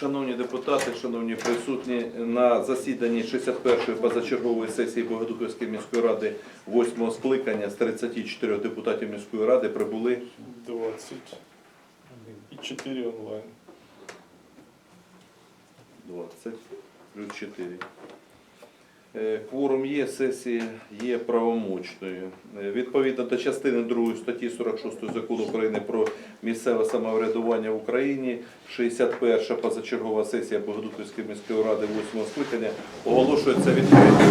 Шановні депутати, шановні присутні, на засіданні 61-ї позачергової сесії Богодухівської міської ради 8 скликання з 34 депутатів міської ради прибули 20 і 4 онлайн. 20 плюс 4. Е, Кворум є, сесія є правомочною. Е, Відповідно до частини 2 статті 46 закону України про місцеве самоврядування в Україні, 61 позачергова сесія Богодутівської міської ради 8 скликання оголошується відкритою.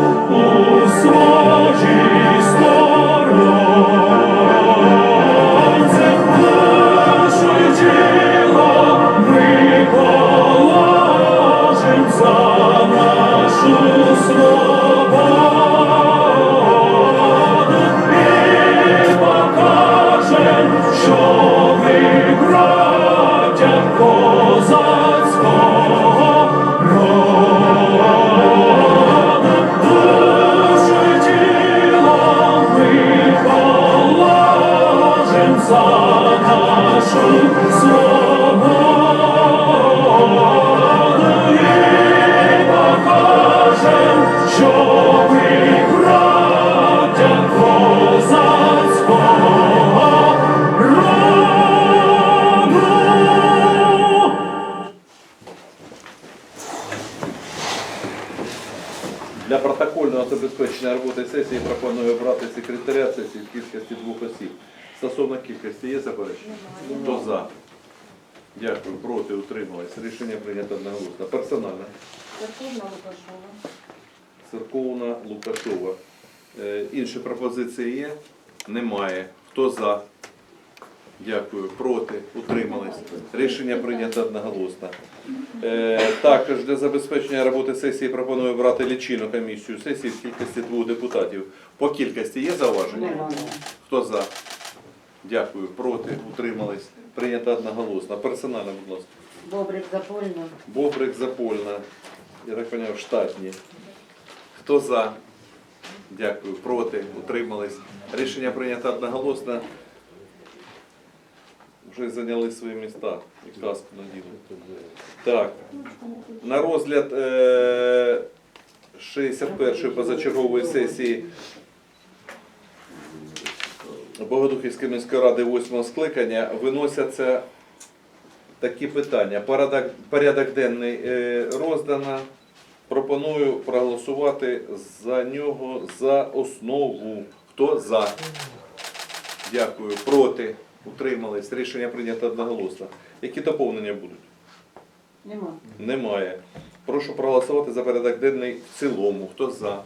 Oh. Для протокольного забезпечення роботи сесії пропоную обрати секретаря сесії в кількості двох осіб. Стосовно кількості є заперечення? Хто за? Дякую. Проти утримались. Рішення прийнято одноголосно. Персонально. Верховна Лукашова. Церковна Лукашова. Е, інші пропозиції є? Немає. Хто за? Дякую. Проти? Утримались. Рішення прийнято одноголосно. Е, також для забезпечення роботи сесії пропоную брати лічильну комісію сесії в кількості двох депутатів. По кількості є зауваження? Хто за? Дякую. Проти? Утримались. Прийнято одноголосно. Персонально, будь ласка. Бобрик Запольна. Бобрик Запольна. Я так поняв, штатні. Хто за? Дякую. Проти? Утримались. Рішення прийнято одноголосно. Вже зайняли свої міста і каску наділи. Так. На розгляд е, 61-ї позачергової сесії Богодухівської міської ради 8 скликання виносяться такі питання. Порядок, порядок денний е, роздано. Пропоную проголосувати за нього за основу. Хто за? Дякую. Проти? Утримались. Рішення прийнято одноголосно. Які доповнення будуть? Нема. Немає. Прошу проголосувати за порядок денний в цілому. Хто за?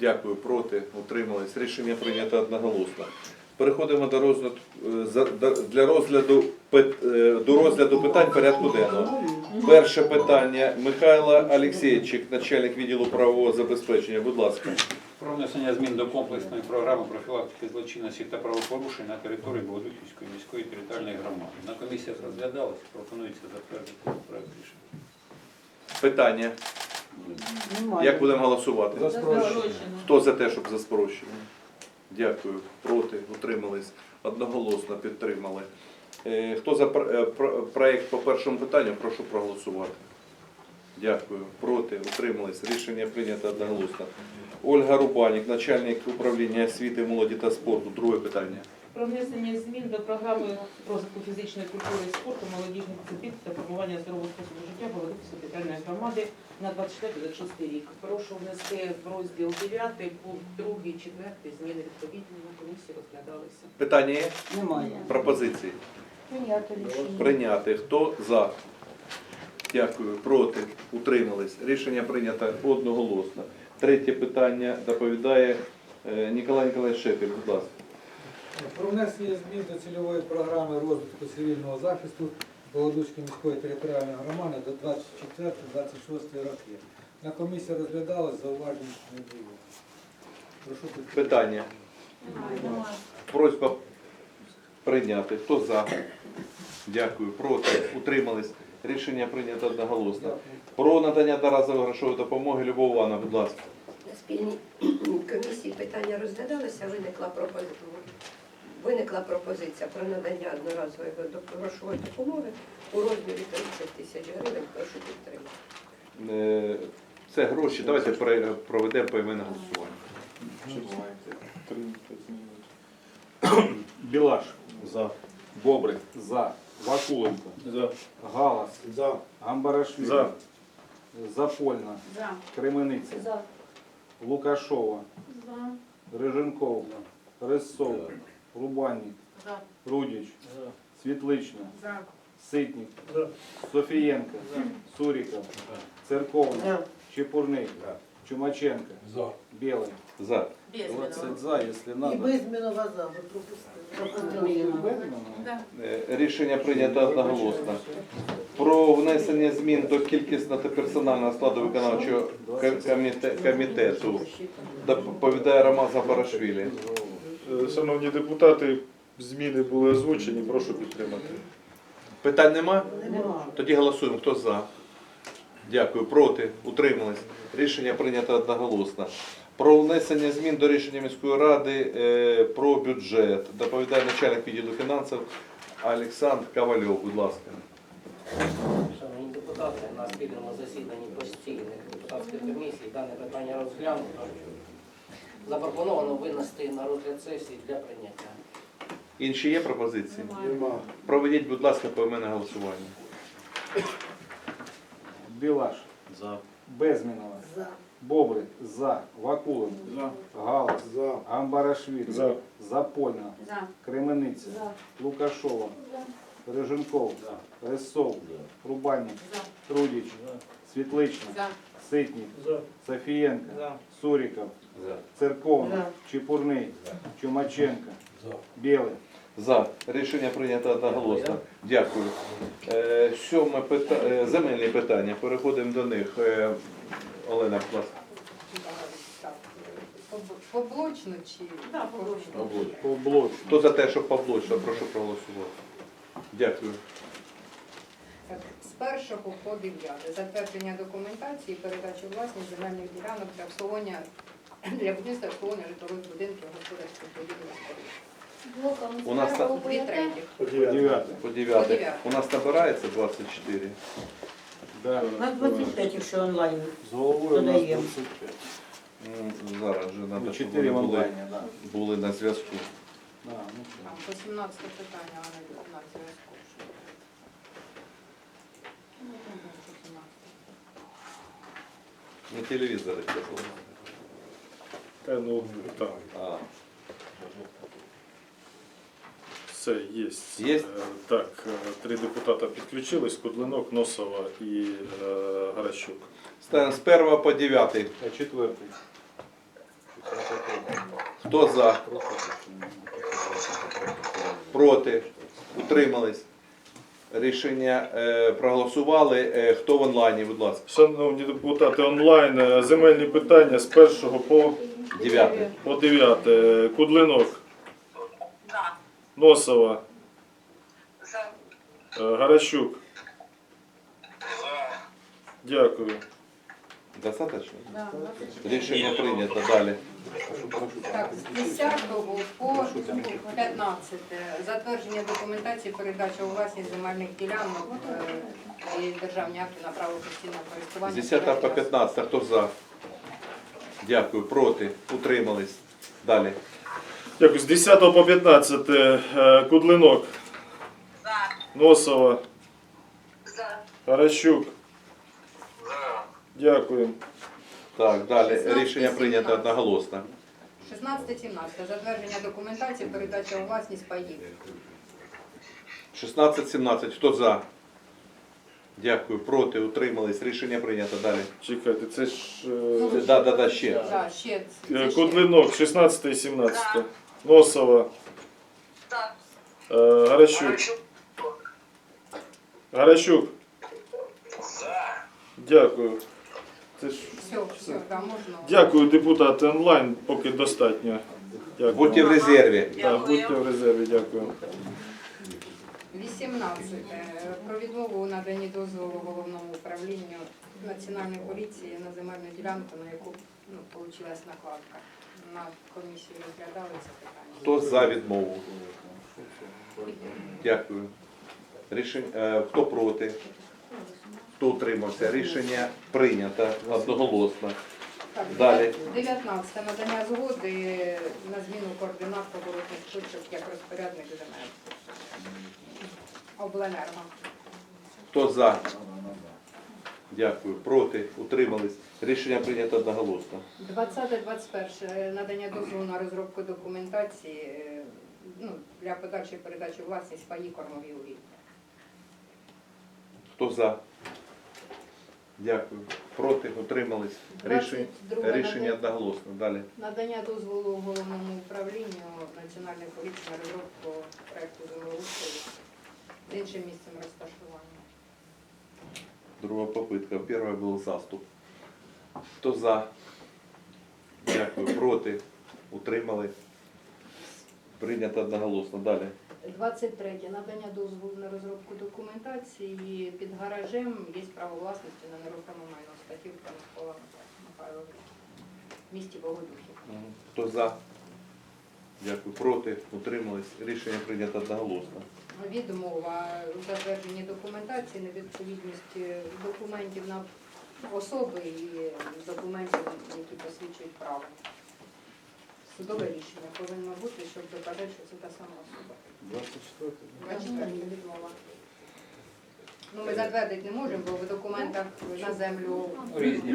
Дякую. Проти? Утримались. Рішення прийнято одноголосно. Переходимо до розгляду е, для розгляду е, до розгляду питань порядку денного. Перше питання Михайло Олексійчик, начальник відділу правового забезпечення. Будь ласка. Про внесення змін до комплексної програми профілактики злочинності та правопорушень на території Богодухівської міської територіальної громади. На комісіях розглядалось, пропонується затвердити проект рішення. Питання. Немає. Як будемо голосувати? За спрощення. Хто за те, щоб за спрощення? Дякую. Проти? Утримались. Одноголосно підтримали. Е, Хто за пр- е, пр- проект по першому питанню, прошу проголосувати. Дякую. Проти? Утримались. Рішення прийнято одноголосно. Ольга Рубанік, начальник управління освіти, молоді та спорту. Друге питання. Про внесення змін до програми розвитку фізичної культури і спорту, молодіжних дисциплін та формування здорового способу життя Володимирської територіальної громади на 24-26 рік. Прошу внести в розділ 9, пункт 2, 4, зміни відповідні на комісії розглядалися. Питання є? Немає. Пропозиції? Прийняти рішення. Прийняти. Хто за? Дякую. Проти? Утримались. Рішення прийнято одноголосно. Третє питання доповідає е, Ніколай Ніколаєвич Шепель. Будь ласка. Про внесення змін до цільової програми розвитку цивільного захисту Володуцької міської територіальної громади до 24-26 років. На комісії розглядалось, зауважень не було. Прошу підтримати. Питання. Просьба прийняти. Хто за? Дякую. Проти? Утримались. Рішення прийнято одноголосно. Про надання одноразової грошової допомоги Любов Івановна, будь ласка. На спільній комісії питання розглядалося, виникла пропозиція. Виникла пропозиція про надання одноразової грошової допомоги у розмірі 30 тисяч гривень. Прошу підтримати. Е, Це гроші. Давайте проведемо поіменне голосування. Білаш. За. Бобрик. За. Вакуленко. За. Галас. За. Гамбарашвili. За. Запольна. За. Кремениця. За. Лукашова. За. Риженков. Рисов. Рубанник. За. Рудіч. Світлична. За. Ситник. За. Софієнко. Суріков. Церковна. За. Чепурник. Чумаченко. Білий. За. 20 за, якщо І надо. Безмінова за. Ви пропустили. Е, Рішення прийнято одноголосно. Про внесення змін до кількісного та персонального складу виконавчого ка- коміте- комітету доповідає Роман Забарашвілі. Е, Шановні депутати, зміни були озвучені, прошу підтримати. Питань нема? Нема. Тоді голосуємо. Хто за? Дякую. Проти? Утримались. Рішення прийнято одноголосно. Про внесення змін до рішення міської ради е, про бюджет. Доповідає начальник відділу фінансів Олександр Ковальов. Будь ласка. Шановні депутати, на спільному засіданні постійних депутатських комісій дане питання розглянуто. Запропоновано винести на розгляд сесії для прийняття. Інші є пропозиції? Нема. Проведіть, будь ласка, поіменне голосування. Білаш. За. Безмінова. За. Бобрик. За. Вакуленко. За. Галас. За. Гамбарашвili. За. Запольна. За. Кремениця. За. Лукашова. Риженков. Рисов. Рубанник. Рудіч. Світлична. За. Ситник. За. Софієнко. Суріков. Церковна. За. Чепурний. Чумаченко. Білий. За. Рішення прийнято одноголосно. Дякую. Е, Сьоме пита... е, земельні питання. Переходимо до них. Олена, будь ласка. Поблочно чи Да, поблочно. По блоку. Хто за те, щоб поблочно, прошу проголосувати. Дякую. Так, з першого по дев'яте затвердження документації, передачу власність земельних ділянок для обслуговування для будівництва обслуговування житлових будинків господарських будівель. споруд. У нас на- Дві треті. Дев'яте. По По 9. дев'яте. У нас набирається 24. На 25, якщо онлайн. З головою у нас Додаємо. 25. Ну, Зараз вже треба, щоб 4 вони в були, онлайні, да. були на зв'язку. Да, ну, Там по 17 питання, а не 19 зв'язку. На телевізорі це було. Та ну, так. А, Все, є. Є? Е, Так, е, три депутата підключились, Кудлинок, Носова і е, Гаращук. Ставимо з 1 по 9. А четвертий. Хто за? Проти? Утримались? Рішення е, проголосували. Е, хто в онлайні, будь ласка? Шановні депутати, онлайн земельні питання з першого по, 9. по дев'яте. Кудлинок. Носова. Е, Гаращук. Дякую. Достаточно? Да, Рішення прийнято. Далі. Так, з 10 по 15 затвердження документації, передача у власність земельних ділянок е, і державні акти на право постійного З користування. 10 по 15. Хто за? Дякую. Проти? Утримались? Далі. Дякую. З 10 по 15 е, Кудлинок. Носова. Гаращук. Дякую. Так, далі. 16, Рішення прийнято 17. одноголосно. 16-17 затвердження документації, передача у власність паїв. 16-17. Хто за? Дякую. Проти, утримались. Рішення прийнято. Далі. Чекайте, це ж е, Ну, Це- Да, да, да, ще. Да, ще, це е, ще. Кудлинок, 16 і 17. Носова. Е, Гаращук. Гаращук. Дякую. Це ж... Все, все, да, можна. Дякую, депутати. Онлайн поки достатньо. Дякую. Будьте в резерві. Так, будьте в резерві, дякую. 18. Е, Про відмову у наданні дозволу головному управлінню Національної поліції на земельну ділянку, на яку ну, вийшла накладка. На комісії розглядали це питання. Хто за відмову? Дякую. Рішення, е, хто проти? Хто утримався? Рішення прийнято одноголосно. Так, Далі. 19. Надання згоди на зміну координат поворотних точок як розпорядник земель. Обленерго. Хто за? Дякую. Проти? Утримались. Рішення прийнято одноголосно. 20-21. Надання дозволу на розробку документації е, ну, для подальшої передачі у власність паї кормові угідь. Хто за? Дякую. Проти? Утримались. Рішення, 22 рішення надання- одноголосно. Далі. Надання дозволу головному управлінню Національної поліції на розробку проекту землеустрою з іншим місцем розташування. Друга попытка. Первая был заступ. Хто за? Дякую. Проти? Утримались. Прийнято одноголосно. Далі. 23. Надання дозволу на розробку документації під гаражем є право власності на нерухоме майно Статівка Микола Михайлович в місті Богодухів. Хто за? Дякую. Проти? Утримались. Рішення прийнято одноголосно. Відмова у затвердженні документації, невідповідність документів на особи і документів, які посвідчують право. Судове рішення повинно бути, щоб доказати, що це та сама особа. 24 Бачите, відмова. Ну, ми затвердити не можемо, бо в документах на землю Різні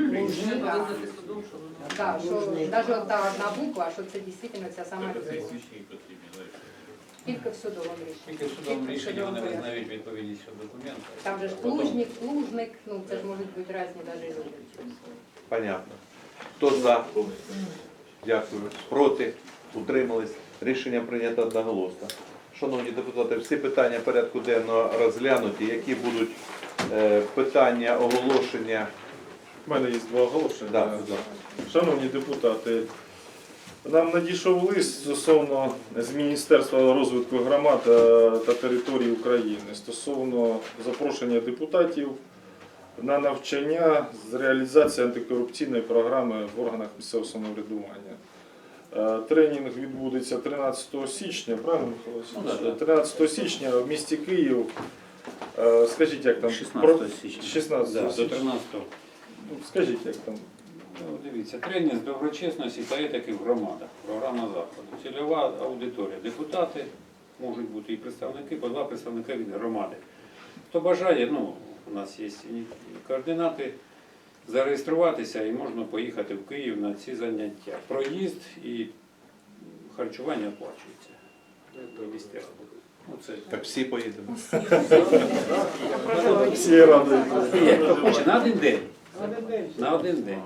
да. що навіть одна одна буква, що це дійсно ця сама людина. Тільки в судовому рішенні. Тільки в судовому Тільки в рішенні судовому вони визнають відповідність до документа. Там же ж плужник, плужник, ну це ж можуть бути різні навіть люди. Понятно. Хто за? Дякую. Проти? Утримались. Рішення прийнято одноголосно. Шановні депутати, всі питання порядку денного розглянуті. Які будуть е, питання, оголошення? У мене є два оголошення. Да, да. Шановні депутати, нам надійшов лист стосовно з Міністерства розвитку громад та, та територій України стосовно запрошення депутатів на навчання з реалізації антикорупційної програми в органах місцевого самоврядування. Е, Тренінг відбудеться 13 січня, правильно, Михайло Васильович? Ну, да, да. 13 січня в місті Київ. Е, Скажіть, як там? 16 січня. 16 січня. 13 Ну, Скажіть, як там? Ну, дивіться, тренінг з доброчесності та етики в громадах. Програма заходу. Цільова аудиторія. Депутати можуть бути і представники, по два представника від громади. Хто бажає, ну, у нас є координати, зареєструватися і можна поїхати в Київ на ці заняття. Проїзд і харчування оплачується. Міністерство. Ну, це Так всі поїдемо. Всі раді. Хто хоче на один день. На один день.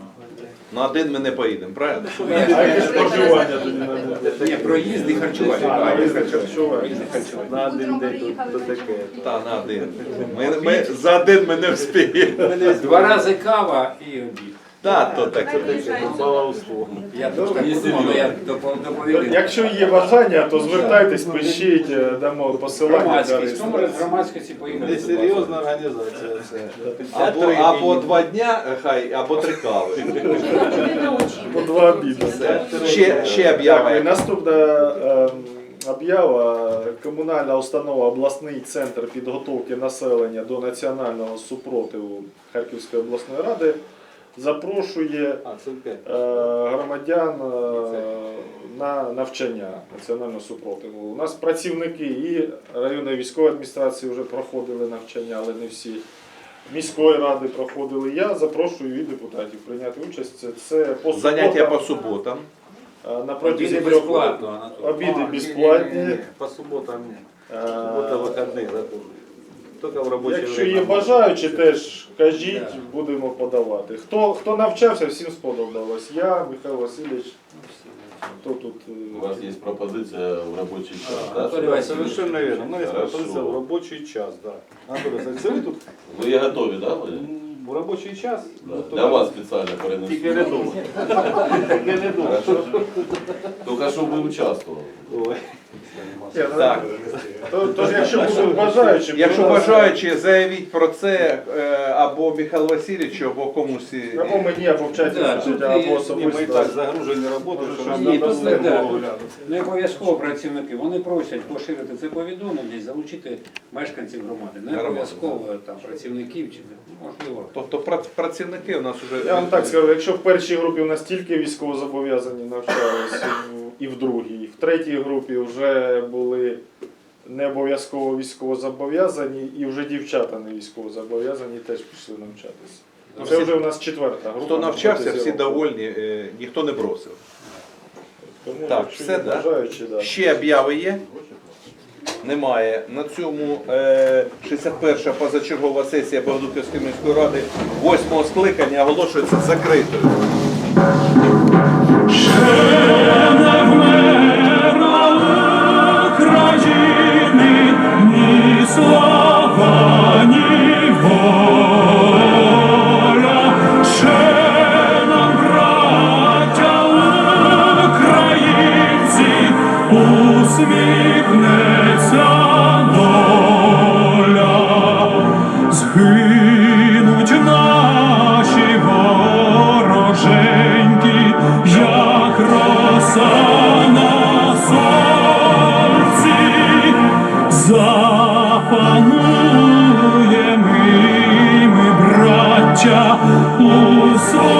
На один ми не поїдемо, правильно? Ні, проїзд і харчування. Проїзд і харчування. На один день приїхали, то таке. Та на один. Ми, ми, за один ми не встигнемо. Два рази кава і обід. Та, то так. Я так думав, але я доповідаю. Якщо є бажання, то звертайтесь, пишіть, е, дамо посилання Громадськість. Хто може з громадськості поїхати? Не серйозна організація це. Або, або два дня, е, хай, або три кави. По два обіди. Ще, ще об'ява. наступна е, об'ява. Комунальна установа обласний центр підготовки населення до національного супротиву Харківської обласної ради запрошує е, громадян е, на навчання національного супротиву. У нас працівники і районної військової адміністрації вже проходили навчання, але не всі. Міської ради проходили. Я запрошую і депутатів прийняти участь. Це- Це по Заняття по суботам, е, на протязі Обіди безплатно, Обіди безплатні. По суботам ні. Субота вихідний закон Тільки в робочий Якщо є время. бажаючі, теж кажіть, Да. будемо подавати. Хто, хто навчався, всім сподобалось. Я, Михайло Васильович, хто тут. е, У вас есть пропозиция в рабочий час, А, да? Анатолий чтобы- Васильевич. Совершенно верно. У мене є Хорошо. пропозиція в робочий час, да. Анатолій Олександрович, це ви тут Вы и готовы, да, Владимир? м, в робочий час? Да. Ну, то Для вас специально Тільки не перенесу. думав. Тільки не думав. Хорошо. Только чтобы вы участвовали. Ой. Ну, Так. То, тож, якщо будуть бажаючі, Якщо будь ласка. бажаючи, заявіть про це е, або Михайлу Васильовичу, або комусь. і- Або мені, або в чаті Да, або Ні, ми і особисто. так загружені роботою, що нам Ні, треба тут буде не обов'язково працівники. Вони просять поширити це повідомлення і залучити мешканців громади. Не Громади, обов'язково там працівників чи не можливо. Тобто прац- працівники у нас вже. Я вам так скажу, якщо в першій групі у нас тільки військовозобов'язані навчалися і в другій, в третій групі вже були не обов'язково військовозобов'язані, і вже дівчата не військовозобов'язані теж пішли навчатися. Ну, Це вже у нас четверта група. Хто навчався, всі довольні, е, ніхто не бросив. Тому, Так, якщо все, є да? бажаючі, да. Ще обяви є? Немає. На цьому е, 61-ша позачергова сесія Богодухівської міської ради 8 скликання оголошується закритою. Запануємо ми, браття, у своїй